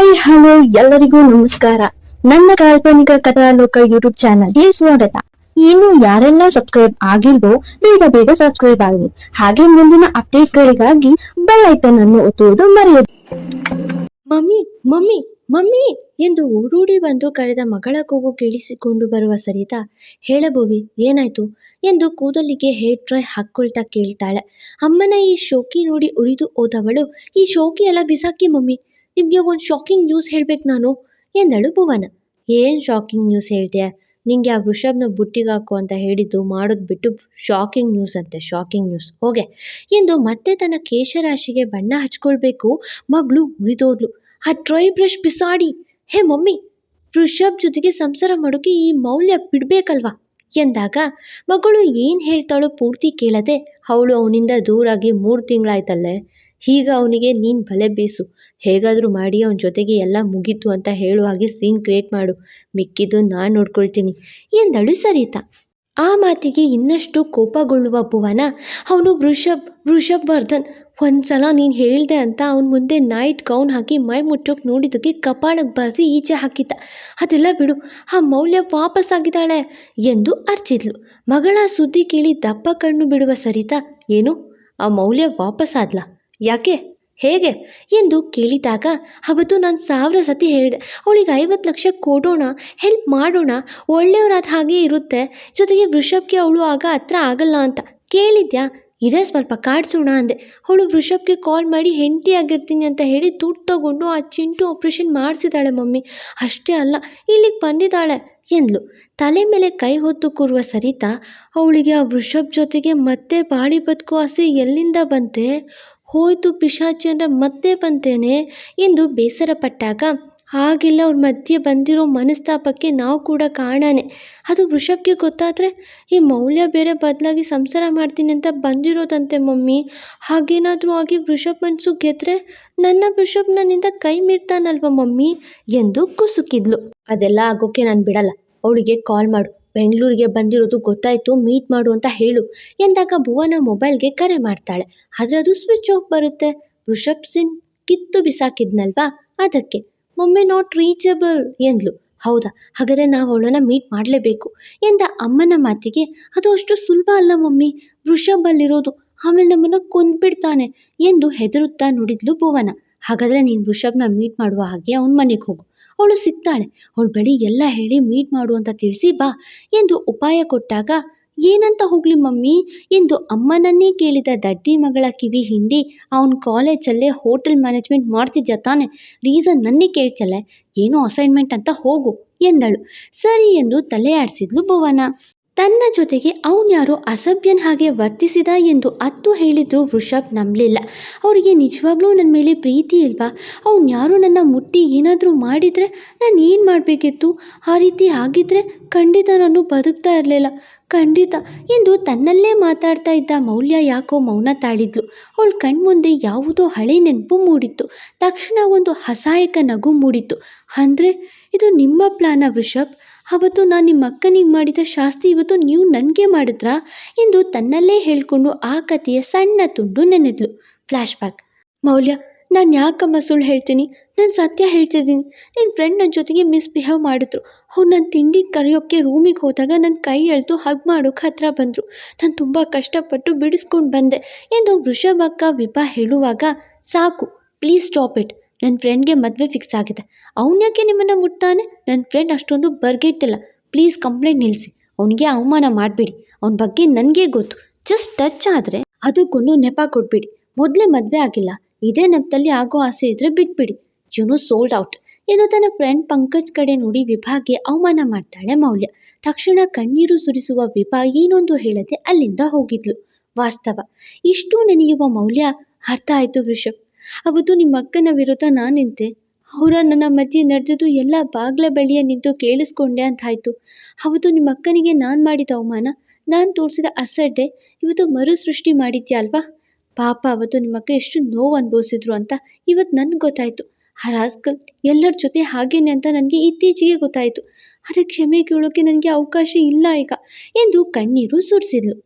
Hi, hello, ಎಲ್ಲರಿಗೂ ನಮಸ್ಕಾರ. ನನ್ನ ಕಾಲ್ಪನಿಕ ಕಥಾಲೋಕ ಯೂಟ್ಯೂಬ್ ಚಾನಲ್ಗೆ ಸ್ವಾಗತ. ಇನ್ನು ಯಾರೆಲ್ಲ ಸಬ್ಸ್ಕ್ರೈಬ್ ಆಗಿಲ್ವೋ, ಬೇಗ ಬೇಗ ಸಬ್ಸ್ಕ್ರೈಬ್ ಆಗಲಿ. ಹಾಗೆ ಮುಂದಿನ ಅಪ್ಡೇಟ್ ಗಳಿಗಾಗಿ ಬೆಲ್ ಐಕನ್ ಅನ್ನು ಒತ್ತುವುದು ಮರೆಯದು. Mummy mummy mummy! ಎಂದು ಓಡೂಡಿ ಬಂದು ಕರೆದ ಮಗಳ ಕೂಗು ಕೇಳಿಸಿಕೊಂಡು ಬರುವ ಸರಿತಾ ಹೇಳಬೋವಿ ಏನಾಯ್ತು? ಎಂದು ಕೂದಲಿಗೆ ಹೇರ್ ಡ್ರೈ ಹಾಕ್ಕೊಳ್ತಾ ಕೇಳ್ತಾಳೆ. ಅಮ್ಮನ ಈ ಶೋಕಿ ನೋಡಿ ಉರಿದು ಹೋದವಳು, ಈ ಶೋಕಿ ಎಲ್ಲ ಬಿಸಾಕಿ ಮಮ್ಮಿ. ನಿಮಗೆ ಒಂದು ಶಾಕಿಂಗ್ ನ್ಯೂಸ್ ಹೇಳ್ಬೇಕು ನಾನು. ಎಂದಳು ಭುವನ? ಏನು ಶಾಕಿಂಗ್ ನ್ಯೂಸ್ ಹೇಳ್ತೀಯ? ನಿಂಗೆ ಆ ವೃಷಭನ ಬುಟ್ಟಿಗೆ ಹಾಕು ಅಂತ ಹೇಳಿದ್ದು ಮಾಡೋದು ಬಿಟ್ಟು ಶಾಕಿಂಗ್ ನ್ಯೂಸ್ ಅಂತೆ ಶಾಕಿಂಗ್ ನ್ಯೂಸ್ ಹೋಗೆ. ಎಂದು ಮತ್ತೆ ತನ್ನ ಕೇಶರಾಶಿಗೆ ಬಣ್ಣ ಹಚ್ಕೊಳ್ಬೇಕು. ಮಗಳು ಉಳಿದೋದ್ಲು ಆ ಡ್ರೈ ಬ್ರಷ್ ಬಿಸಾಡಿ. ಹೇ ಮಮ್ಮಿ, ವೃಷಭ್ ಜೊತೆಗೆ ಸಂಸಾರ ಮಾಡೋಕೆ ಈ ಮೌಲ್ಯ ಬಿಡಬೇಕಲ್ವಾ? ಎಂದಾಗ ಮಗಳು ಏನು ಹೇಳ್ತಾಳೋ ಪೂರ್ತಿ ಕೇಳದೆ ಅವಳು ಅವನಿಂದ ದೂರಾಗಿ ಮೂರು ತಿಂಗಳಾಯ್ತಲ್ಲೇ. ಈಗ ಅವನಿಗೆ ನೀನು ಬಲೆ ಬೀಸು. ಹೇಗಾದರೂ ಮಾಡಿ ಅವನ ಜೊತೆಗೆ ಎಲ್ಲ ಮುಗೀತು ಅಂತ ಹೇಳುವ ಹಾಗೆ ಸೀನ್ ಕ್ರಿಯೇಟ್ ಮಾಡು. ಮಿಕ್ಕಿದ್ದು ನಾನು ನೋಡ್ಕೊಳ್ತೀನಿ ಎಂದಳು ಸರಿತಾ. ಆ ಮಾತಿಗೆ ಇನ್ನಷ್ಟು ಕೋಪಗೊಳ್ಳುವ ಭುವನ ಅವನು ವೃಷಭ್ ವೃಷಭ್ ವರ್ಧನ್ ಒಂದ್ಸಲ ನೀನು ಹೇಳಿದೆ ಅಂತ ಅವನ ಮುಂದೆ ನೈಟ್ ಗೌನ್ ಹಾಕಿ ಮೈ ಮುಟ್ಟೋಕೆ ನೋಡಿದ್ದಕ್ಕೆ ಕಪಾಳಕ್ಕೆ ಬಾಸಿ ಈಚೆ ಹಾಕಿದ್ದ. ಅದೆಲ್ಲ ಬಿಡು, ಆ ಮೌಲ್ಯ ವಾಪಸ್ಸಾಗಿದ್ದಾಳೆ ಎಂದು ಅರ್ಚಿದ್ಲು. ಮಗಳ ಸುದ್ದಿ ಕೇಳಿ ದಪ್ಪ ಕಣ್ಣು ಬಿಡುವ ಸರಿತಾ, ಏನು? ಆ ಮೌಲ್ಯ ವಾಪಸ್ಸಾದ್ಲಾ ಯಾಕೆ? ಹೇಗೆ? ಎಂದು ಕೇಳಿದಾಗ, ಅವತ್ತು ನಾನು ಸಾವಿರ ಸತಿ ಹೇಳಿದೆ, ಅವಳಿಗೆ ಐವತ್ತು ಲಕ್ಷ ಕೊಡೋಣ ಹೆಲ್ಪ್ ಮಾಡೋಣ, ಒಳ್ಳೆಯವರಾದ ಹಾಗೆ ಇರುತ್ತೆ, ಜೊತೆಗೆ ವೃಷಭ್ಗೆ ಅವಳು ಆಗ ಹತ್ರ ಆಗಲ್ಲ ಅಂತ. ಕೇಳಿದ್ಯಾ? ಇರೇ ಸ್ವಲ್ಪ ಕಾಡ್ಸೋಣ ಅಂದೆ. ಅವಳು ವೃಷಭ್ಗೆ ಕಾಲ್ ಮಾಡಿ ಹೆಂಡತಿ ಆಗಿರ್ತೀನಿ ಅಂತ ಹೇಳಿ ತುಟ್ಟು ತಗೊಂಡು ಆ ಚಿಂಟು ಆಪ್ರೇಷನ್ ಮಾಡಿಸಿದ್ದಾಳೆ ಮಮ್ಮಿ. ಅಷ್ಟೇ ಅಲ್ಲ, ಇಲ್ಲಿಗೆ ಬಂದಿದ್ದಾಳೆ ಎಂದ್ಲು. ತಲೆ ಮೇಲೆ ಕೈ ಹೊತ್ತು ಕೂರುವ ಸರಿತಾ, ಅವಳಿಗೆ ಆ ವೃಷಭ್ ಜೊತೆಗೆ ಮತ್ತೆ ಬಾಳಿ ಬದುಕು ಆಸೆ ಎಲ್ಲಿಂದ ಬಂತೆ? ಹೋಯ್ತು ಪಿಶಾಚಿ ಅಂದರೆ ಮತ್ತೆ ಬಂತೇನೆ? ಎಂದು ಬೇಸರ ಪಟ್ಟಾಗ ಹಾಗೆಲ್ಲ, ಅವ್ರ ಮಧ್ಯೆ ಬಂದಿರೋ ಮನಸ್ತಾಪಕ್ಕೆ ನಾವು ಕೂಡ ಕಾರಣನೇ. ಅದು ವೃಷಭ್ಗೆ ಗೊತ್ತಾದರೆ, ಈ ಮೌಲ್ಯ ಬೇರೆ ಬದಲಾಗಿ ಸಂಸಾರ ಮಾಡ್ತೀನಿ ಅಂತ ಬಂದಿರೋದಂತೆ ಮಮ್ಮಿ. ಹಾಗೇನಾದರೂ ಆಗಿ ವೃಷಭ್ ಮನಸ್ಸು ಗೆದ್ರೆ ನನ್ನ ವೃಷಭ್ ನನ್ನಿಂದ ಕೈ ಮೀರ್ತಾನಲ್ವ ಮಮ್ಮಿ? ಎಂದು ಕುಸುಕಿದ್ಲು. ಅದೆಲ್ಲ ಆಗೋಕ್ಕೆ ನಾನು ಬಿಡಲ್ಲ. ಅವಳಿಗೆ ಕಾಲ್ ಮಾಡು. ಬೆಂಗಳೂರಿಗೆ ಬಂದಿರೋದು ಗೊತ್ತಾಯಿತು ಮೀಟ್ ಮಾಡು ಅಂತ ಹೇಳು. ಎಂದಾಗ ಭುವನ ಮೊಬೈಲ್ಗೆ ಕರೆ ಮಾಡ್ತಾಳೆ. ಆದರೆ ಅದು ಸ್ವಿಚ್ ಆಫ್ ಬರುತ್ತೆ. ವೃಷಭ್ ಸಿಂಗ್ ಕಿತ್ತು ಬಿಸಾಕಿದ್ನಲ್ವಾ? ಅದಕ್ಕೆ. ಒಮ್ಮೆ ನಾಟ್ ರೀಚಬಲ್ ಎಂದ್ಲು. ಹೌದಾ, ಹಾಗಾದರೆ ನಾವು ಅವಳನ್ನ ಮೀಟ್ ಮಾಡಲೇಬೇಕು ಎಂದ ಅಮ್ಮನ ಮಾತಿಗೆ. ಅದು ಅಷ್ಟು ಸುಲಭ ಅಲ್ಲ ಮಮ್ಮಿ, ವೃಷಭ್ ಅಲ್ಲಿರೋದು. ಆಮೇಲೆ ನಮ್ಮನ್ನು ಕೊಂದ್ಬಿಡ್ತಾನೆ ಎಂದು ಹೆದರುತ್ತಾ ನುಡಿದ್ಲು ಭುವನ. ಹಾಗಾದರೆ ನೀನು ವೃಷಭ್ನ ಮೀಟ್ ಮಾಡುವ ಹಾಗೆ ಅವನ ಮನೆಗೆ ಹೋಗು. ಅವಳು ಸಿಗ್ತಾಳೆ. ಅವಳು ಬಳಿ ಎಲ್ಲ ಹೇಳಿ ಮೀಟ್ ಮಾಡು ಅಂತ ತಿಳಿಸಿ ಬಾ ಎಂದು ಉಪಾಯ ಕೊಟ್ಟಾಗ ಏನಂತ ಹೋಗ್ಲಿ ಮಮ್ಮಿ? ಎಂದು ಅಮ್ಮನನ್ನೇ ಕೇಳಿದ ದಡ್ಡಿ ಮಗಳ ಕಿವಿ ಹಿಂಡಿ, ಅವನ ಕಾಲೇಜಲ್ಲೇ ಹೋಟೆಲ್ ಮ್ಯಾನೇಜ್ಮೆಂಟ್ ಮಾಡ್ತಿದ್ಯಾ ತಾನೆ? ರೀಸನ್ ನನ್ನೇ ಕೇಳ್ತಲ್ಲ ಏನು ಅಸೈನ್ಮೆಂಟ್ ಅಂತ ಹೋಗು, ಎಂದಳು. ಸರಿ ಎಂದು ತಲೆ ಆಡಿಸಿದ್ಲು ಭುವನ. ತನ್ನ ಜೊತೆಗೆ ಅವನ್ಯಾರೋ ಅಸಭ್ಯನ ಹಾಗೆ ವರ್ತಿಸಿದ ಎಂದು ಅತ್ತು ಹೇಳಿದ್ರು ವೃಷಭ್ ನಂಬಲಿಲ್ಲ. ಅವರಿಗೆ ನಿಜವಾಗ್ಲೂ ನನ್ನ ಮೇಲೆ ಪ್ರೀತಿ ಇಲ್ವಾ? ಯಾರು ನನ್ನ ಮುಟ್ಟಿ ಏನಾದರೂ ಮಾಡಿದರೆ ನಾನು ಏನು ಮಾಡಬೇಕಿತ್ತು? ಆ ರೀತಿ ಆಗಿದ್ದರೆ ಖಂಡಿತ ನಾನು ಬದುಕ್ತಾ ಇರಲಿಲ್ಲ. ಖಂಡಿತ. ಎಂದು ತನ್ನಲ್ಲೇ ಮಾತಾಡ್ತಾ ಇದ್ದ ಮೌಲ್ಯ ಯಾಕೋ ಮೌನ ತಾಳಿದ್ಲು. ಅವಳ ಕಣ್ಮುಂದೆ ಯಾವುದೋ ಹಳೆ ನೆನಪು ಮೂಡಿತ್ತು. ತಕ್ಷಣ ಒಂದು ಅಸಹಾಯಕ ನಗು ಮೂಡಿತ್ತು. ಅಂದರೆ, ಇದು ನಿಮ್ಮ ಪ್ಲಾನ ವೃಷಭ್? ಅವತ್ತು ನಾನು ನಿಮ್ಮ ಅಕ್ಕನಿಗೆ ಮಾಡಿದ ಶಾಸ್ತಿ ಇವತ್ತು ನೀವು ನನಗೆ ಮಾಡಿದ್ರಾ ಎಂದು ತನ್ನಲ್ಲೇ ಹೇಳಿಕೊಂಡು ಆ ಕಥೆಯ ಸಣ್ಣ ತುಂಡು ನೆನೆದ್ಲು. Flash back. ಮೌಲ್ಯ, ನಾನು ಯಾಕಮ್ಮ ಸುಳ್ಳು ಹೇಳ್ತೀನಿ? ನಾನು ಸತ್ಯ ಹೇಳ್ತಿದ್ದೀನಿ. ನಿನ್ನ ಫ್ರೆಂಡ್ ನನ್ನ ಜೊತೆಗೆ ಮಿಸ್ಬಿಹೇವ್ ಮಾಡಿದ್ರು. ಅವ್ರು ನನ್ನ ತಿಂಡಿ ಕರೆಯೋಕ್ಕೆ ರೂಮಿಗೆ ಹೋದಾಗ ನನ್ನ ಕೈ ಎಳೆದು ಹಗ್ ಮಾಡೋಕೆ ಹತ್ರ ಬಂದರು. ನಾನು ತುಂಬ ಕಷ್ಟಪಟ್ಟು ಬಿಡಿಸ್ಕೊಂಡು ಬಂದೆ ಎಂದು ವೃಷಭಕ್ಕ ವಿಭ ಹೇಳುವಾಗ, ಸಾಕು ಪ್ಲೀಸ್ ಸ್ಟಾಪ್ ಇಟ್ ನನ್ನ ಫ್ರೆಂಡ್ಗೆ ಮದುವೆ ಫಿಕ್ಸ್ ಆಗಿದೆ. ಯಾಕೆ ನಿಮ್ಮನ್ನು ಮುಟ್ತಾನೆ? ನನ್ನ ಫ್ರೆಂಡ್ ಅಷ್ಟೊಂದು ಬರ್ಗೆಟ್ಟಿಲ್ಲ ಪ್ಲೀಸ್ ಕಂಪ್ಲೇಂಟ್ ನಿಲ್ಲಿಸಿ ಅವನಿಗೆ ಅವಮಾನ ಮಾಡಬೇಡಿ. ಅವನ ಬಗ್ಗೆ ನನಗೆ ಗೊತ್ತು. ಜಸ್ಟ್ ಟಚ್ ಆದರೆ ಅದಕ್ಕೂ ನೆಪ ಕೊಟ್ಬಿಡಿ. ಮೊದಲೇ ಮದುವೆ ಆಗಿಲ್ಲ. ಇದೇ ನೆಪದಲ್ಲಿ ಆಗೋ ಆಸೆ ಇದ್ದರೆ ಬಿಟ್ಬಿಡಿ. ಇವನು ಸೋಲ್ಡ್ ಔಟ್ ಏನು ತನ್ನ ಫ್ರೆಂಡ್ ಪಂಕಜ್ ಕಡೆ ನೋಡಿ ವಿಭಾಗೆ ಅವಮಾನ ಮಾಡ್ತಾಳೆ ಮೌಲ್ಯ. ತಕ್ಷಣ ಕಣ್ಣೀರು ಸುರಿಸುವ ವಿಭಾ ಏನೊಂದು ಹೇಳದೆ ಅಲ್ಲಿಂದ ಹೋಗಿದ್ಲು. ವಾಸ್ತವ. ಇಷ್ಟು ನೆನೆಯುವ ಮೌಲ್ಯ ಅರ್ಥ ಆಯಿತು ವೃಷಭ್. ಅವತ್ತು ನಿಮ್ಮ ಅಕ್ಕನ ವಿರುದ್ಧ ನಾನು ನಿಂತೆ. ಅವರ ನನ್ನ ಮಧ್ಯೆ ನಡೆದದ್ದು ಎಲ್ಲ ಬಾಗ್ಲ ಬಳಿಯ ನಿಂತು ಕೇಳಿಸ್ಕೊಂಡೆ ಅಂತಾಯ್ತು. ಅವತ್ತು ನಿಮ್ಮ ಅಕ್ಕನಿಗೆ ನಾನು ಮಾಡಿದ ಅವಮಾನ, ನಾನು ತೋರಿಸಿದ ಅಸಡ್ಡೆ ಇವತ್ತು ಮರು ಸೃಷ್ಟಿ ಮಾಡಿದ್ಯಾ ಅಲ್ವಾ? ಪಾಪ ಅವತ್ತು ನಿಮ್ಮ ಅಕ್ಕ ಎಷ್ಟು ನೋವು ಅನುಭವಿಸಿದ್ರು ಅಂತ ಇವತ್ತು ನನಗೆ ಗೊತ್ತಾಯಿತು. ಆ ರಾಸ್ಕಲ್ ಎಲ್ಲರ ಜೊತೆ ಹಾಗೇನೆ ಅಂತ ನನಗೆ ಇತ್ತೀಚೆಗೆ ಗೊತ್ತಾಯಿತು. ಆದರೆ ಕ್ಷಮೆ ಕೇಳೋಕೆ ನನಗೆ ಅವಕಾಶ ಇಲ್ಲ ಈಗ. ಎಂದು ಕಣ್ಣೀರು ಸುರಿಸಿದ್ಲು.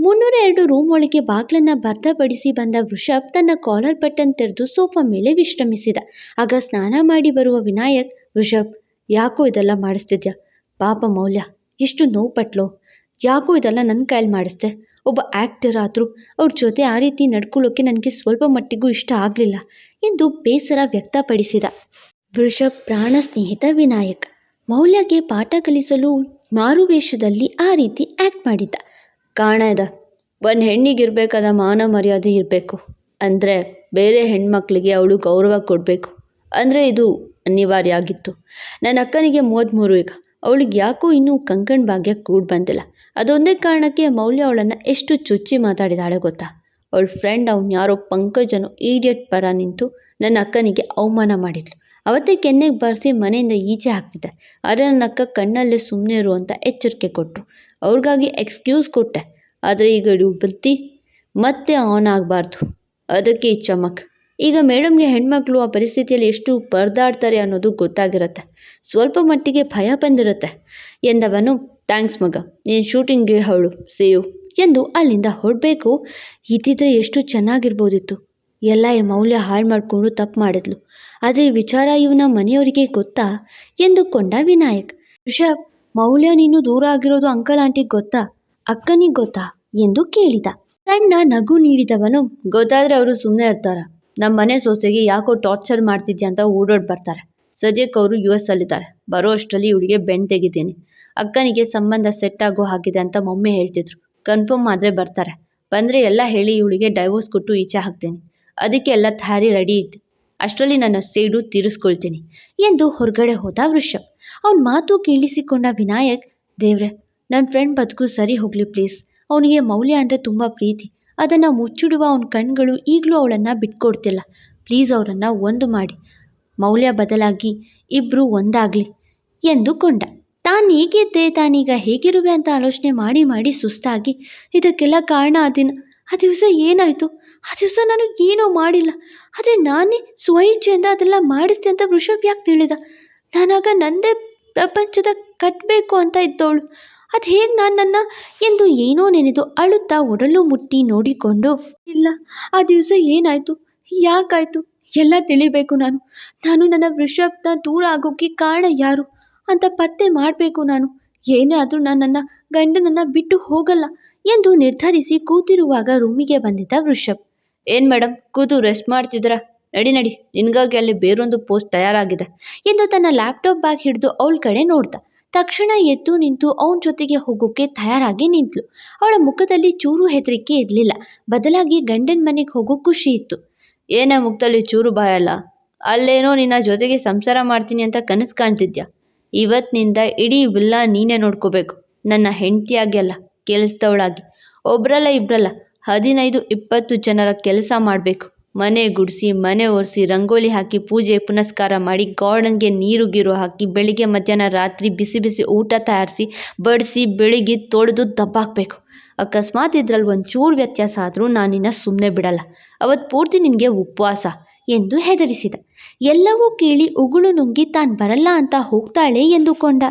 ಮುನ್ನೂರ ಎರಡು ರೂಮ್ ಒಳಗೆ ಬಾಗ್ಲನ್ನ ಭದ್ರಪಡಿಸಿ ಬಂದ ವೃಷಭ್ ತನ್ನ ಕಾಲರ್ ಬಟನ್ ತೆರೆದು ಸೋಫಾ ಮೇಲೆ ವಿಶ್ರಮಿಸಿದ. ಆಗ ಸ್ನಾನ ಮಾಡಿ ಬರುವ ವಿನಾಯಕ್, ವೃಷಭ್, ಯಾಕೋ ಇದೆಲ್ಲ ಮಾಡಿಸ್ತಿದ್ಯಾ? ಪಾಪ ಮೌಲ್ಯ ಎಷ್ಟು ನೋವು ಪಟ್ಲೋ? ಯಾಕೋ ಇದೆಲ್ಲ ನನ್ನ ಕೈಲಿ ಮಾಡಿಸ್ದೆ? ಒಬ್ಬ ಆ್ಯಕ್ಟರ್ ಆದರೂ ಅವ್ರ ಜೊತೆ ಆ ರೀತಿ ನಡ್ಕೊಳ್ಳೋಕೆ ನನಗೆ ಸ್ವಲ್ಪ ಮಟ್ಟಿಗೂ ಇಷ್ಟ ಆಗಲಿಲ್ಲ ಎಂದು ಬೇಸರ ವ್ಯಕ್ತಪಡಿಸಿದ. ವೃಷಭ್, ಪ್ರಾಣ ಸ್ನೇಹಿತ ವಿನಾಯಕ್, ಮೌಲ್ಯಗೆ ಪಾಠ ಕಲಿಸಲು ಮಾರುವೇಷದಲ್ಲಿ ಆ ರೀತಿ ಆ್ಯಕ್ಟ್ ಮಾಡಿದ್ದ. ಕಾರಣ ಇದೆ ಒಂದು ಹೆಣ್ಣಿಗೆ ಇರಬೇಕಾದ ಮಾನ ಮರ್ಯಾದೆ ಇರಬೇಕು. ಅಂದರೆ ಬೇರೆ ಹೆಣ್ಮಕ್ಳಿಗೆ ಅವಳು ಗೌರವ ಕೊಡಬೇಕು. ಅಂದರೆ ಇದು ಅನಿವಾರ್ಯ ಆಗಿತ್ತು ನನ್ನ ಅಕ್ಕನಿಗೆ ಮೂವತ್ತ್ಮೂರು ಈಗ. ಅವಳಿಗೆ ಯಾಕೋ ಇನ್ನೂ ಕಂಕಣ ಭಾಗ್ಯ ಕೂಡಿ ಬಂದಿಲ್ಲ. ಅದೊಂದೇ ಕಾರಣಕ್ಕೆ ಮೌಲ್ಯ ಅವಳನ್ನು ಎಷ್ಟು ಚುಚ್ಚಿ ಮಾತಾಡಿದಾಳೆ ಗೊತ್ತಾ? ಅವಳ ಫ್ರೆಂಡ್ ಅವ್ನು ಯಾರೋ ಪಂಕಜನು ಈಡಿಯಟ್ ಪರ ನಿಂತು ನನ್ನ ಅಕ್ಕನಿಗೆ ಅವಮಾನ ಮಾಡಿದ್ಲು. ಅವತ್ತೇ ಕೆನ್ನೆಗೆ ಬಾರಿಸಿ ಮನೆಯಿಂದ ಈಚೆ ಹಾಕ್ತಿದ್ದೆ ಆದರೆ ನನ್ನ ಅಕ್ಕ ಕಣ್ಣಲ್ಲೇ ಸುಮ್ಮನೆ ಇರು ಅಂತ ಎಚ್ಚರಿಕೆ ಕೊಟ್ಟರು ಅವ್ರಿಗಾಗಿ ಎಕ್ಸ್ಕ್ಯೂಸ್ ಕೊಟ್ಟೆ. ಆದರೆ ಈಗ ಬುದ್ಧಿ ಮತ್ತೆ ಆನ್ ಆಗಬಾರ್ದು. ಅದಕ್ಕೆ ಈ ಚಮಕ್. ಈಗ ಮೇಡಮ್ಗೆ ಹೆಣ್ಮಕ್ಳು ಆ ಪರಿಸ್ಥಿತಿಯಲ್ಲಿ ಎಷ್ಟು ಪರದಾಡ್ತಾರೆ ಅನ್ನೋದು ಗೊತ್ತಾಗಿರುತ್ತೆ. ಸ್ವಲ್ಪ ಮಟ್ಟಿಗೆ ಭಯ ಬಂದಿರುತ್ತೆ. ಎಂದವನು, ಥ್ಯಾಂಕ್ಸ್ ಮಗ. ನೀನು ಶೂಟಿಂಗ್ಗೆ ಅವಳು ಯು ಎಂದು ಅಲ್ಲಿಂದ ಹೊರಡಬೇಕು. ಇದ್ದಿದ್ರೆ ಎಷ್ಟು ಚೆನ್ನಾಗಿರ್ಬೋದಿತ್ತು. ಎಲ್ಲ ಈ ಮೌಲ್ಯ ಹಾಳು ಮಾಡಿಕೊಂಡು ತಪ್ಪು ಮಾಡಿದ್ಲು. ಆದರೆ ಈ ವಿಚಾರ ಇವನ ಮನೆಯವರಿಗೆ ಗೊತ್ತಾ? ಎಂದುಕೊಂಡ ವಿನಾಯಕ್. ಋಷಭ್ ಮೌಲ್ಯ ನೀನು ದೂರ ಆಗಿರೋದು ಅಂಕಲ್ ಆಂಟಿಗೆ ಗೊತ್ತಾ? ಅಕ್ಕನಿಗೆ ಗೊತ್ತಾ? ಎಂದು ಕೇಳಿದ. ಸಣ್ಣ ನಗು ನೀಡಿದವನು, ಗೊತ್ತಾದ್ರೆ ಅವರು ಸುಮ್ಮನೆ ಇರ್ತಾರ. ನಮ್ಮ ಮನೆ ಸೊಸೆಗೆ ಯಾಕೋ ಟಾರ್ಚರ್ ಮಾಡ್ತಿದ್ಯಾ ಅಂತ ಓಡೋಡ್ ಬರ್ತಾರೆ. ಸದ್ಯಕ್ಕೆ ಅವರು ಯು ಎಸ್ ಅಲ್ಲಿದ್ದಾರೆ. ಬರೋ ಅಷ್ಟರಲ್ಲಿ ಇವಳಿಗೆ ಬೆಣ್ ತೆಗಿತೀನಿ. ಅಕ್ಕನಿಗೆ ಸಂಬಂಧ ಸೆಟ್ ಆಗೋ ಹಾಗಿದೆ ಅಂತ ಮೊಮ್ಮೆ ಹೇಳ್ತಿದ್ರು. ಕನ್ಫರ್ಮ್ ಆದರೆ ಬರ್ತಾರೆ. ಬಂದರೆ ಎಲ್ಲ ಹೇಳಿ ಇವಳಿಗೆ ಡೈವೋರ್ಸ್ ಕೊಟ್ಟು ಈಚೆ ಹಾಕ್ತೀನಿ. ಅದಕ್ಕೆ ಎಲ್ಲ ತಯಾರಿ ರೆಡಿ ಇತ್ತು ಅಷ್ಟರಲ್ಲಿ ನನ್ನ ಸೇಡು ತೀರಿಸ್ಕೊಳ್ತೀನಿ ಎಂದು ಹೊರಗಡೆ ಹೋದ ವೃಷ ಅವನ ಮಾತು ಕೇಳಿಸಿಕೊಂಡ ವಿನಾಯಕ್, ದೇವ್ರೆ ನನ್ನ ಫ್ರೆಂಡ್ ಬದುಕು ಸರಿ ಹೋಗಲಿ ಪ್ಲೀಸ್ ಅವನಿಗೆ ಮೌಲ್ಯ ಅಂದರೆ ತುಂಬ ಪ್ರೀತಿ. ಅದನ್ನು ಮುಚ್ಚಿಡುವ ಅವನ ಕಣ್ಗಳು ಈಗಲೂ ಅವಳನ್ನು ಬಿಟ್ಕೊಡ್ತಿಲ್ಲ. ಪ್ಲೀಸ್ ಅವರನ್ನು ಒಂದು ಮಾಡಿ. ಮೌಲ್ಯ ಬದಲಾಗಿ ಇಬ್ಬರು ಒಂದಾಗಲಿ ಎಂದುಕೊಂಡ ತಾನು ಹೇಗಿದ್ದೆ ತಾನೀಗ ಹೇಗಿರುವೆ ಅಂತ ಆಲೋಚನೆ ಮಾಡಿ ಮಾಡಿ ಸುಸ್ತಾಗಿ. ಇದಕ್ಕೆಲ್ಲ ಕಾರಣ ಆ ದಿನ ಆ ದಿವಸ ಏನಾಯಿತು? ಆ ದಿವಸ ನಾನು ಏನೂ ಮಾಡಿಲ್ಲ. ಆದರೆ ನಾನೇ ಸ್ವಇಚ್ಛೆಯಿಂದ ಅದೆಲ್ಲ ಮಾಡಿಸಿದೆ ಅಂತ ವೃಷಭ್ ಯಾಕೆ ತಿಳಿದ? ನಾನಾಗ ನಂದೇ ಪ್ರಪಂಚದ ಕಟ್ಟಬೇಕು ಅಂತ ಇದ್ದವಳು. ಅದು ಹೇಗೆ ನಾನು ನನ್ನ ಎಂದು ಏನೋ ನೆನೆದು ಅಳುತ್ತಾ ಒಡಲು ಮುಟ್ಟಿ ನೋಡಿಕೊಂಡು, ಇಲ್ಲ, ಆ ದಿವಸ ಏನಾಯಿತು? ಯಾಕಾಯಿತು? ಎಲ್ಲ ತಿಳಿಬೇಕು ನಾನು. ನಾನು ನನ್ನ ವೃಷಭನ ದೂರ ಆಗೋಕ್ಕೆ ಕಾರಣ ಯಾರು? ಅಂತ ಪತ್ತೆ ಮಾಡಬೇಕು ನಾನು. ಏನೇ ಆದರೂ ನಾನು ನನ್ನ ಗಂಡನನ್ನು ಬಿಟ್ಟು ಹೋಗಲ್ಲ ಎಂದು ನಿರ್ಧರಿಸಿ ಕೂತಿರುವಾಗ ರೂಮಿಗೆ ಬಂದಿದ್ದ ವೃಷಭ್. ಏನು ಮೇಡಮ್ ಕೂತು ರೆಸ್ಟ್ ಮಾಡ್ತಿದ್ದೀರಾ? ನಡಿ ನಡಿ, ನಿನಗಾಗಿ ಅಲ್ಲಿ ಬೇರೊಂದು ಪೋಸ್ಟ್ ತಯಾರಾಗಿದೆ. ಎಂದು ತನ್ನ ಲ್ಯಾಪ್ಟಾಪ್ ಬ್ಯಾಗ್ ಹಿಡಿದು ಅವಳ ಕಡೆ ನೋಡ್ದ. ತಕ್ಷಣ ಎದ್ದು ನಿಂತು ಅವನ ಜೊತೆಗೆ ಹೋಗೋಕೆ ತಯಾರಾಗಿ ನಿಂತಳು ಅವಳ ಮುಖದಲ್ಲಿ ಚೂರು ಹೆದರಿಕೆ ಇರಲಿಲ್ಲ. ಬದಲಾಗಿ ಗಂಡನ ಮನೆಗೆ ಹೋಗೋ ಖುಷಿ ಇತ್ತು. ಏನೇ ಮುಖದಲ್ಲಿ ಚೂರು ಬಾಯಲ್ಲ ಅಲ್ಲೇನೋ ನಿನ್ನ ಜೊತೆಗೆ ಸಂಸಾರ ಮಾಡ್ತೀನಿ ಅಂತ ಕನಸು ಕಾಣ್ತಿದ್ಯಾ? ಇವತ್ತಿನಿಂದ ಇಡೀ ವಿಲ್ಲ ನೀನೇ ನೋಡ್ಕೋಬೇಕು. ನನ್ನ ಹೆಂಡತಿಯಾಗಿ ಅಲ್ಲ ಕೆಲಸದವಳಾಗಿ ಒಬ್ರಲ್ಲ ಇಬ್ರಲ್ಲ. ಹದಿನೈದು, ಇಪ್ಪತ್ತು ಜನರ ಕೆಲಸ ಮಾಡಬೇಕು. ಮನೆ ಗುಡಿಸಿ, ಮನೆ ಒರೆಸಿ, ರಂಗೋಲಿ ಹಾಕಿ ಪೂಜೆ, ಪುನಸ್ಕಾರ ಮಾಡಿ ಗಾರ್ಡನ್ಗೆ ನೀರು, ಗೀರು ಹಾಕಿ ಬೆಳಿಗ್ಗೆ, ಮಧ್ಯಾಹ್ನ, ರಾತ್ರಿ ಬಿಸಿ ಬಿಸಿ ಊಟ ತಯಾರಿಸಿ ಬಡಿಸಿ ಬೆಳಿಗ್ಗೆ ತೊಳೆದು ದಬ್ಬಾಕಬೇಕು. ಅಕಸ್ಮಾತ್ ಇದ್ರಲ್ಲಿ ಒಂಚೂರು ವ್ಯತ್ಯಾಸ ಆದರೂ ನಾನು ನಿನ್ನ ಸುಮ್ಮನೆ ಬಿಡಲ್ಲ. ಅವತ್ತು ಪೂರ್ತಿ ನಿನಗೆ ಉಪವಾಸ ಎಂದು ಹೆದರಿಸಿದ. ಎಲ್ಲವೂ ಕೇಳಿ ಉಗುಳು ನುಂಗಿ ತಾನು ಬರಲ್ಲ ಅಂತ ಹೋಗ್ತಾಳೆ ಎಂದುಕೊಂಡ.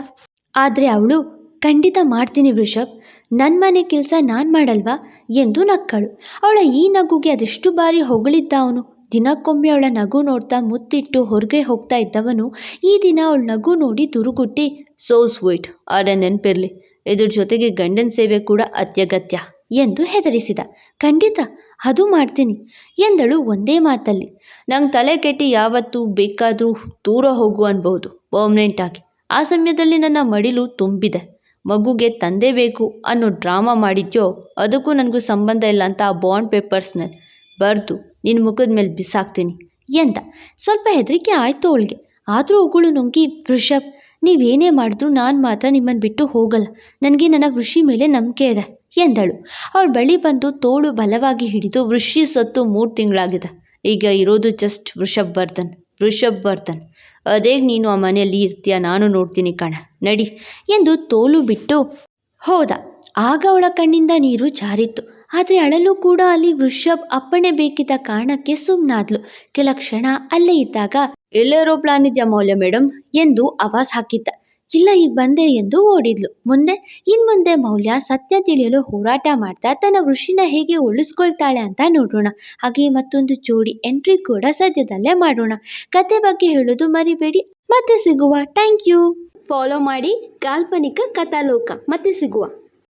ಆದರೆ ಅವಳು ಖಂಡಿತ ಮಾಡ್ತೀನಿ ವೃಷಭ್. ನನ್ನ ಮನೆ ಕೆಲಸ ನಾನು ಮಾಡಲ್ವಾ? ಎಂದು ನಕ್ಕಳು. ಅವಳ ಈ ನಗುಗೆ ಅದೆಷ್ಟು ಬಾರಿ ಹೊಗಳಿದ್ದ ಅವನು. ದಿನಕ್ಕೊಮ್ಮೆ ಅವಳ ನಗು ನೋಡ್ತಾ ಮುತ್ತಿಟ್ಟು ಹೊರಗೆ ಹೋಗ್ತಾ ಇದ್ದವನು. ಈ ದಿನ ಅವಳ ನಗು ನೋಡಿ ದುರುಗುಟ್ಟಿ ಸೋ ಸ್ವೀಟ್ ಆದರೆ ನೆನಪಿರಲಿ. ಇದ್ರ ಜೊತೆಗೆ ಗಂಡನ ಸೇವೆ ಕೂಡ ಅತ್ಯಗತ್ಯ. ಎಂದು ಹೆದರಿಸಿದ. ಖಂಡಿತ. ಅದು ಮಾಡ್ತೀನಿ. ಎಂದಳು ಒಂದೇ ಮಾತಲ್ಲಿ. ನಂಗೆ ತಲೆ ಕೆಟ್ಟಿ ಯಾವತ್ತೂ ಬೇಕಾದರೂ ದೂರ ಹೋಗು ಅನ್ಬಹುದು ಪರ್ಮನೆಂಟ್ ಆಗಿ. ಆ ಸಮಯದಲ್ಲಿ ನನ್ನ ಮಡಿಲು ತುಂಬಿದೆ. ಮಗುಗೆ ತಂದೆ ಬೇಕು ಅನ್ನೋ ಡ್ರಾಮಾ ಮಾಡಿದ್ಯೋ ಅದಕ್ಕೂ ನನಗೂ ಸಂಬಂಧ ಇಲ್ಲ ಅಂತ ಆ ಬಾಂಡ್ ಪೇಪರ್ಸ್ನಲ್ಲಿ ಬರೆದು ನಿನ್ನ ಮುಖದ ಮೇಲೆ ಬಿಸಾಕ್ತೀನಿ ಎಂತ ಸ್ವಲ್ಪ ಹೆದರಿಕೆ ಆಯಿತು ಅವಳಿಗೆ. ಆದರೂ ಅವುಗಳು ನುಂಗಿ, ವೃಷಭ್ ನೀವೇನೇ ಮಾಡಿದ್ರು ನಾನು ಮಾತ್ರ ನಿಮ್ಮನ್ನು ಬಿಟ್ಟು ಹೋಗಲ್ಲ. ನನಗೆ ನನ್ನ ಋಷಿ ಮೇಲೆ ನಂಬಿಕೆ ಇದೆ, ಎಂದಳು. ಅವಳ ಬಳಿ ಬಂದು ತೋಳು ಬಲವಾಗಿ ಹಿಡಿದು, ವೃಷಿ ಸತ್ತು ಮೂರು ತಿಂಗಳಾಗಿದೆ. ಈಗ ಇರೋದು ಜಸ್ಟ್ ವೃಷಭ್ ಬರ್ಧನ್ ವೃಷಭ್ ಬರ್ಧನ್ ಅದೇ ನೀನು ಆ ಮನೆಯಲ್ಲಿ ಇರ್ತೀಯ? ನಾನು ನೋಡ್ತೀನಿ ಕಣ. ನಡಿ. ಎಂದು ತೋಲು ಬಿಟ್ಟು ಹೋದ. ಆಗ ಅವಳ ಕಣ್ಣಿಂದ ನೀರು ಜಾರಿತ್ತು. ಆದರೆ ಅಳಲು ಕೂಡ ಅಲ್ಲಿ ವೃಷಭ್ ಅಪ್ಪಣೆ ಬೇಕಿದ್ದ ಕಾರಣಕ್ಕೆ ಸುಮ್ಮನಾದ್ಲು ಕೆಲ ಕ್ಷಣ ಅಲ್ಲೇ ಇದ್ದಾಗ, ಎಲ್ಲೇರೋ ಪ್ಲಾನ್ ಇದೆಯಾ ಮೌಲ್ಯ ಮೇಡಮ್ ಎಂದು ಆವಾಜ್ ಹಾಕಿದ್ದ. ಇಲ್ಲ, ಈಗ ಬಂದೆ ಎಂದು ಓಡಿದ್ಲು. ಮುಂದೆ, ಇನ್ಮುಂದೆ ಮೌಲ್ಯ ಸತ್ಯ ತಿಳಿಯಲು ಹೋರಾಟ ಮಾಡ್ತಾ ತನ್ನ ಋಷಿನ ಹೇಗೆ ಉಳಿಸ್ಕೊಳ್ತಾಳೆ ಅಂತ ನೋಡೋಣ. ಹಾಗೆ ಮತ್ತೊಂದು ಜೋಡಿ ಎಂಟ್ರಿ ಕೂಡ ಸದ್ಯದಲ್ಲೇ ಮಾಡೋಣ. ಕತೆ ಬಗ್ಗೆ ಹೇಳೋದು ಮರಿಬೇಡಿ. ಮತ್ತೆ ಸಿಗುವ. Thank you. ಫಾಲೋ ಮಾಡಿ ಕಾಲ್ಪನಿಕ ಕಥಾಲೋಕ. ಮತ್ತೆ ಸಿಗುವ.